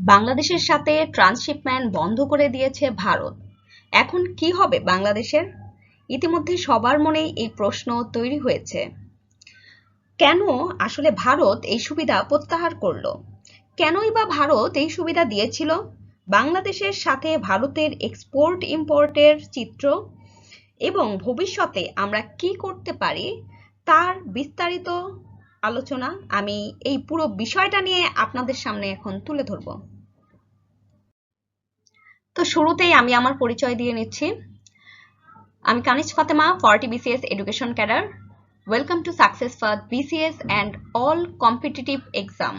বাংলাদেশের সাথে ট্রান্সশিপমেন্ট বন্ধ করে দিয়েছে ভারত। এখন কি হবে বাংলাদেশের? ইতিমধ্যে সবার মনেই এই প্রশ্ন তৈরি হয়েছে। কেন আসলে ভারত এই সুবিধা প্রত্যাহার করল? কেনই বা ভারত এই সুবিধা দিয়েছিল? বাংলাদেশের সাথে ভারতের এক্সপোর্ট ইম্পোর্টের চিত্র এবং ভবিষ্যতে আমরা কি করতে পারি তার বিস্তারিত আলোচনা আমি এই পুরো বিষয়টা নিয়ে আপনাদের সামনে এখন তুলে ধরব। তো শুরুতেই আমি আমার পরিচয় দিয়ে নিচ্ছি। আমি Kaniz Fatema, forty BCS education cadre. Welcome to success for BCS and all competitive exam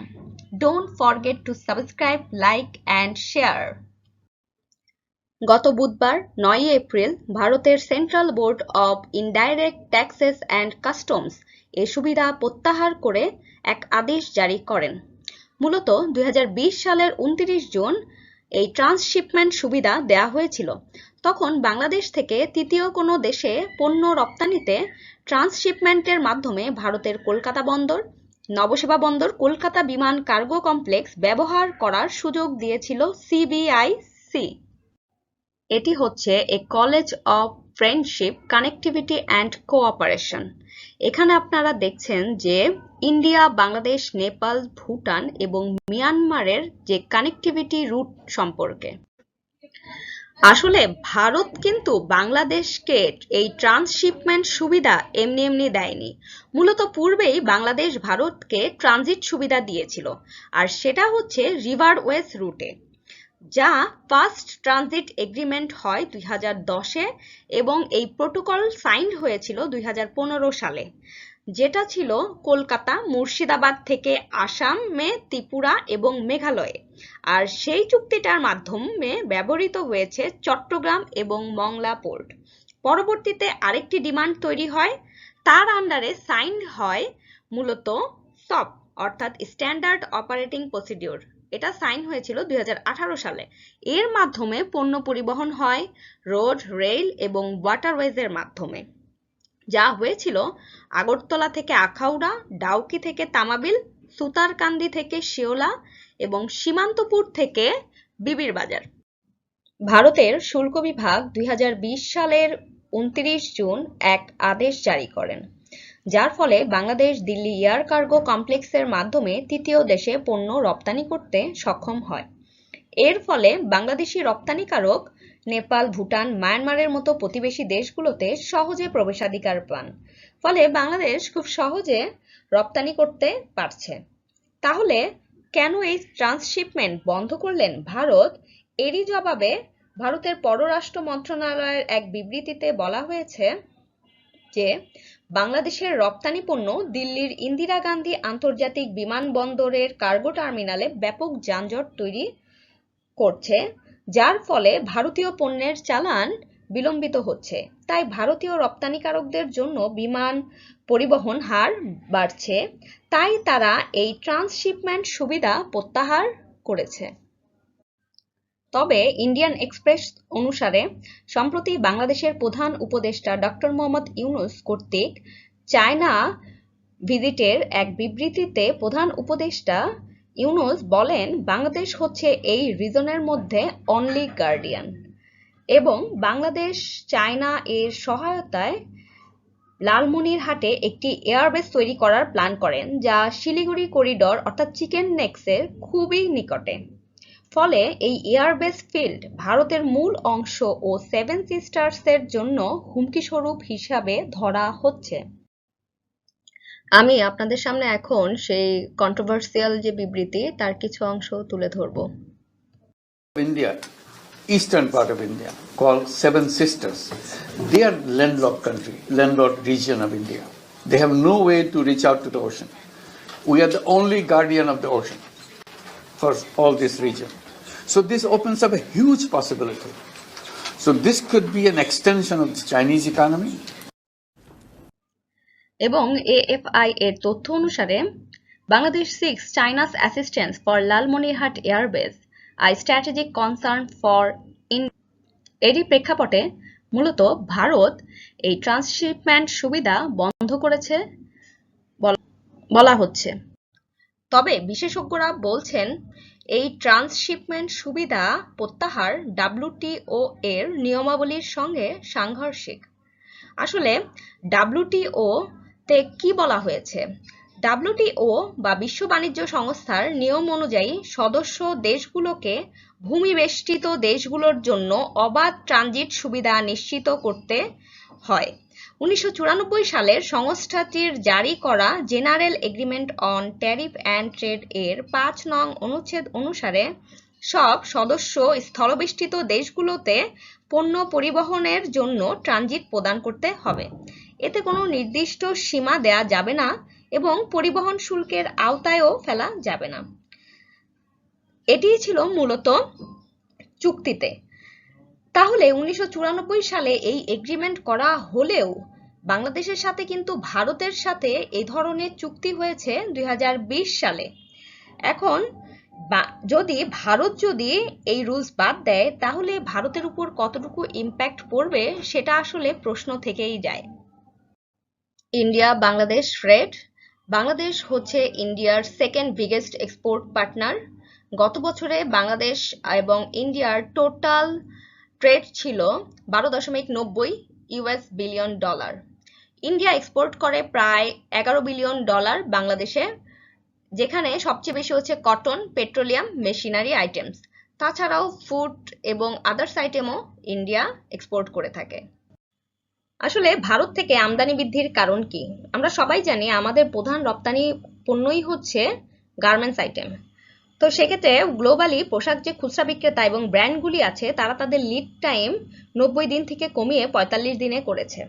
don't forget to subscribe like and share গত বুধবার নয় এপ্রিল ভারতের central board of indirect taxes and customs এ সুবিধা প্রত্যাহার করে এক আদেশ জারি করেন। মূলত দুই হাজার বিশ সালের উনত্রিশ জুন এই ট্রান্সশিপমেন্ট সুবিধা দেয়া হয়েছিল। তখন বাংলাদেশ থেকে তৃতীয় কোনো দেশে পণ্য রপ্তানিতে ট্রান্সশিপমেন্টের মাধ্যমে ভারতের কলকাতা বন্দর, নবসেবা বন্দর, কলকাতা বিমান কার্গো কমপ্লেক্স ব্যবহার করার সুযোগ দিয়েছিল সিবিআইসি এটি হচ্ছে a college of friendship, connectivity and cooperation. এখানে আপনারা দেখছেন যে ইন্ডিয়া, বাংলাদেশ, নেপাল, ভুটান এবং মিয়ানমারের যে কানেক্টিভিটি রুট সম্পর্কে। আসলে ভারত কিন্তু বাংলাদেশকে এই ট্রান্সশিপমেন্ট সুবিধা এমনি এমনি দেয়নি। মূলত পূর্বেই বাংলাদেশ ভারতকে ট্রানজিট সুবিধা দিয়েছিল আর সেটা হচ্ছে রিভার ওয়েস রুটে যা ফার্স্ট ট্রানজিট এগ্রিমেন্ট হয় দুই হাজার দশে এবং এই প্রোটোকল সাইন্ড হয়েছিল দুই হাজার পনেরো সালে। যেটা ছিল কলকাতা, মুর্শিদাবাদ থেকে আসামে ত্রিপুরা এবং মেঘালয়ে। আর সেই চুক্তিটার মাধ্যমে ব্যবহৃত হয়েছে চট্টগ্রাম এবং মংলা পোর্ট। পরবর্তীতে আরেকটি ডিমান্ড তৈরি হয়, তার আন্ডারে সাইন হয় মূলত সপ অর্থাৎ স্ট্যান্ডার্ড অপারেটিং প্রসিডিওর। এটা সাইন হয়েছিল দুই হাজার আঠারো সালে। এর মাধ্যমে পণ্য পরিবহন হয়, রোড, রেল এবং ওয়াটারওয়েজের মাধ্যমে। যা হয়েছিল, আগরতলা থেকে আখাউড়া, ডাউকি থেকে তামাবিল, সুতারকান্দি থেকে শিওলা এবং সীমান্তপুর থেকে বিবির বাজার। ভারতের শুল্ক বিভাগ দুই সালের উনত্রিশ জুন এক আদেশ জারি করেন, যার ফলে বাংলাদেশ দিল্লি এয়ার কার্গো কমপ্লেক্সের মাধ্যমে তৃতীয় দেশে পণ্য রপ্তানি করতে সক্ষম হয়। এর ফলে বাংলাদেশি রপ্তানিকারক নেপাল, ভুটান, মায়ানমারের মতো প্রতিবেশী দেশগুলোতে সহজে প্রবেশাধিকার পান। ফলে বাংলাদেশ খুব সহজে রপ্তানি করতে পারছে। তাহলে কেন এই ট্রান্সশিপমেন্ট বন্ধ করলেন ভারত? এরই জবাবে ভারতের পররাষ্ট্র মন্ত্রণালয়ের এক বিবৃতিতে বলা হয়েছে যে, বাংলাদেশের রপ্তানি পণ্য দিল্লির ইন্দিরা গান্ধী আন্তর্জাতিক বিমানবন্দরের কার্গো টার্মিনালে ব্যাপক যানজট তৈরি করছে। যার ফলে ভারতীয় পণ্যের চালান বিলম্বিত হচ্ছে। তাই ভারতীয় রপ্তানিকারকদের জন্য বিমান পরিবহন হার বাড়ছে। তাই তারা এই ট্রান্সশিপমেন্ট সুবিধা প্রত্যাহার করেছে। তবে ইন্ডিয়ান এক্সপ্রেস অনুসারে, সম্প্রতি বাংলাদেশের প্রধান উপদেষ্টা ডক্টর মোহাম্মদ ইউনুস কর্তৃক চায়না ভিজিটের এক বিবৃতিতে প্রধান উপদেষ্টা ইউনুস বলেন, বাংলাদেশ হচ্ছে এই রিজনের মধ্যে অনলি গার্ডিয়ান এবং বাংলাদেশ চায়না এর সহায়তায় লালমনিরহাটে একটি এয়ারবেস তৈরি করার প্ল্যান করেন, যা শিলিগুড়ি করিডর অর্থাৎ চিকেন নেক্সের খুবই নিকটে। ফলে এই এয়ারবেস ফিল্ড ভারতের মূল অংশ ও সেভেন সিস্টার্সের জন্য হুমকি স্বরূপ হিসাবে ধরা হচ্ছে। আমি আপনাদের সামনে এখন সেই কন্ট্রোভার্সিয়াল যে বিবৃতি তার কিছু অংশ তুলে ধরব India, eastern part of India, called Seven Sisters. They are landlocked country, landlocked region of India. They have no way to reach out to the ocean. We are the only guardian of the ocean for all this region. So this opens up a huge possibility. So this could be an extension of the Chinese economy. এবং AFI এর তথ্য অনুসারে, Bangladesh seeks China's assistance for Lalmonirhat airbase I strategic concern for in এরই প্রেক্ষাপটে মূলত ভারত এই transshipment সুবিধা বন্ধ করেছে বলা হচ্ছে। তবে বিশেষজ্ঞরা বলছেন, এই ট্রান্সশিপমেন্ট সুবিধা প্রত্যাহার ডাব্লিউটিও এর নিয়মাবলীর সঙ্গে সাংঘর্ষিক। আসলে ডাব্লিউটিও তে কি বলা হয়েছে? ডাব্লিউটিও বা বিশ্ব বাণিজ্য সংস্থার নিয়ম অনুযায়ী সদস্য দেশগুলোকে ভূমিবেষ্টিত দেশগুলোর জন্য অবাধ ট্রানজিট সুবিধা নিশ্চিত করতে হয়। উনিশশো চুরানব্বই সালের সংস্থাটির জারি করা general agreement on tariff and trade এর পাঁচ নং অনুচ্ছেদ অনুসারে সব সদস্য স্থলবেষ্টিত দেশগুলোতে পণ্য পরিবহনের জন্য ট্রানজিট প্রদান করতে হবে। এতে কোনো নির্দিষ্ট সীমা দেয়া যাবে না এবং পরিবহন শুল্কের আওতায়ও ফেলা যাবে না। এটিই ছিল মূলত চুক্তিতে। তাহলে উনিশশো চুরানব্বই সালে এই এগ্রিমেন্ট করা হলেও বাংলাদেশের সাথে কিন্তু ভারতের সাথে এই ধরনের চুক্তি হয়েছে দুই হাজার বিশ সালে। এখন যদি ভারত যদি এই রুলস বাদ দেয়, তাহলে ভারতের উপর কতটুকু ইম্প্যাক্ট পড়বে সেটা আসলে প্রশ্ন থেকেই যায়। ইন্ডিয়া, বাংলাদেশ ট্রেড বাংলাদেশ হচ্ছে ইন্ডিয়ার সেকেন্ড বিগেস্ট এক্সপোর্ট পার্টনার গত বছরে বাংলাদেশ এবং ইন্ডিয়ার টোটাল ট্রেড ছিল বারো দশমিক নব্বই US billion dollar India export করে প্রায় এগারো বিলিয়ন ডলার বাংলাদেশে, যেখানে সবচেয়ে বেশি হচ্ছে কটন পেট্রোলিয়াম মেশিনারি আইটেমস তাছাড়াও ফুড এবং আদার্স আইটেমও ইন্ডিয়া এক্সপোর্ট করে থাকে। আসলে ভারত থেকে আমদানি বৃদ্ধির কারণ কি? আমরা সবাই জানি আমাদের প্রধান রপ্তানি পণ্যই হচ্ছে গার্মেন্টস আইটেম তো সেক্ষেত্রে গ্লোবালি পোশাক যে খুচরা বিক্রেতা এবং ব্র্যান্ডগুলি আছে, তারা তাদের লিড টাইম নব্বই দিন থেকে কমিয়ে পঁয়তাল্লিশ দিনে করেছে।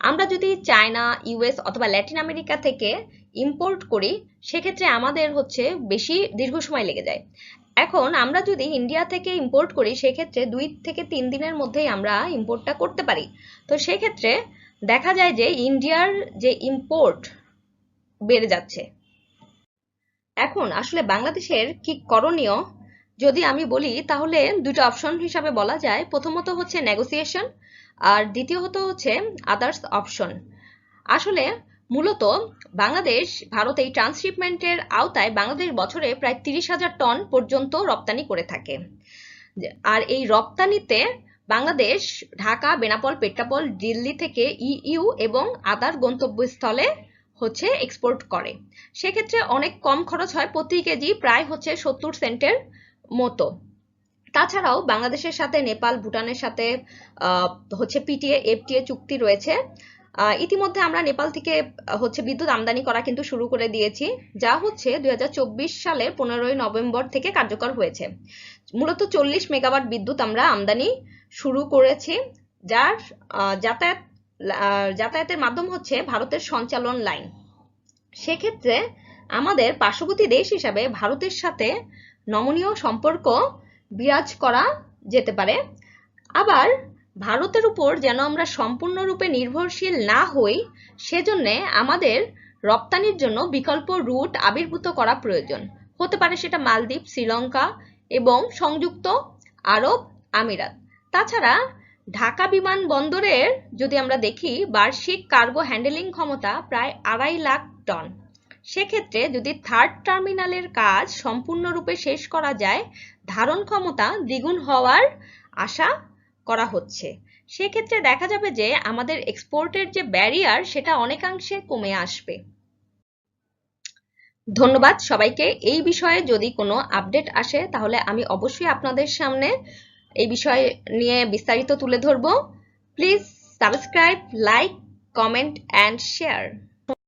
আমরা যদি চায়না ইউএস অথবা ল্যাটিন আমেরিকা থেকে ইম্পোর্ট করি, সেক্ষেত্রে আমাদের হচ্ছে বেশি দীর্ঘ সময় লেগে যায়। এখন আমরা যদি ইন্ডিয়া থেকে ইম্পোর্ট করি, সেক্ষেত্রে দুই থেকে তিন দিনের মধ্যেই আমরা ইম্পোর্টটা করতে পারি। তো সেক্ষেত্রে দেখা যায় যে ইন্ডিয়ার যে ইম্পোর্ট বেড়ে যাচ্ছে। এখন আসলে বাংলাদেশের কি করণীয়? যদি আমি বলি, তাহলে দুটো অপশন হিসাবে বলা যায়। প্রথমত হচ্ছে নেগোসিয়েশন আর দ্বিতীয়ত হচ্ছে আদার্স অপশন আসলে মূলত বাংলাদেশ, ভারত এই ট্রান্সশিপমেন্টের আওতায় বাংলাদেশ বছরে প্রায় তিরিশ হাজার টন পর্যন্ত রপ্তানি করে থাকে। আর এই রপ্তানিতে বাংলাদেশ, ঢাকা, বেনাপল, পেট্রাপোল, দিল্লি থেকে ইইউ এবং আদার গন্তব্যস্থলে হচ্ছে এক্সপোর্ট করে। সেক্ষেত্রে অনেক কম খরচ হয় প্রতি কেজি, প্রায় হচ্ছে সত্তর সেন্টের মতো। তাছাড়াও বাংলাদেশের সাথে নেপাল, ভুটানের সাথে হচ্ছে পিটিএ, এফটিএ চুক্তি রয়েছে। ইতিমধ্যে আমরা নেপাল থেকে হচ্ছে বিদ্যুৎ আমদানি করা কিন্তু শুরু করে দিয়েছি, যা হচ্ছে দুই সালের পনেরোই নভেম্বর থেকে কার্যকর হয়েছে। মূলত চল্লিশ মেগাওয়াট বিদ্যুৎ আমরা আমদানি শুরু করেছি, যার যাতায়াত যাতায়াতের মাধ্যম হচ্ছে ভারতের সঞ্চালন লাইন। সেক্ষেত্রে আমাদের পার্শ্ববর্তী দেশ হিসাবে ভারতের সাথে নমনীয় সম্পর্ক বিরাজ করা যেতে পারে। আবার ভারতের উপর যেন আমরা সম্পূর্ণরূপে নির্ভরশীল না হই, সেজন্য আমাদের রপ্তানির জন্য বিকল্প রুট আবির্ভূত করা প্রয়োজন। হতে পারে সেটা মালদ্বীপ, শ্রীলঙ্কা এবং সংযুক্ত আরব আমিরাত। তাছাড়া ঢাকা বিমানবন্দরের যদি আমরা দেখি, বার্ষিক কার্গো হ্যান্ডেলিং ক্ষমতা প্রায় আড়াই লাখ টন সেক্ষেত্রে যদি থার্ড টার্মিনালের কাজ সম্পূর্ণরূপে শেষ করা যায়, ধারণ ক্ষমতা দ্বিগুণ হওয়ার আশা করা হচ্ছে। সেক্ষেত্রে দেখা যাবে যে আমাদের এক্সপোর্টের যে ব্যারিয়ার সেটা অনেকাংশে কমে আসবে। ধন্যবাদ সবাইকে। এই বিষয়ে যদি কোনো আপডেট আসে তাহলে আমি অবশ্যই আপনাদের সামনে এই বিষয় নিয়ে বিস্তারিত তুলে ধরব। Please subscribe like comment and share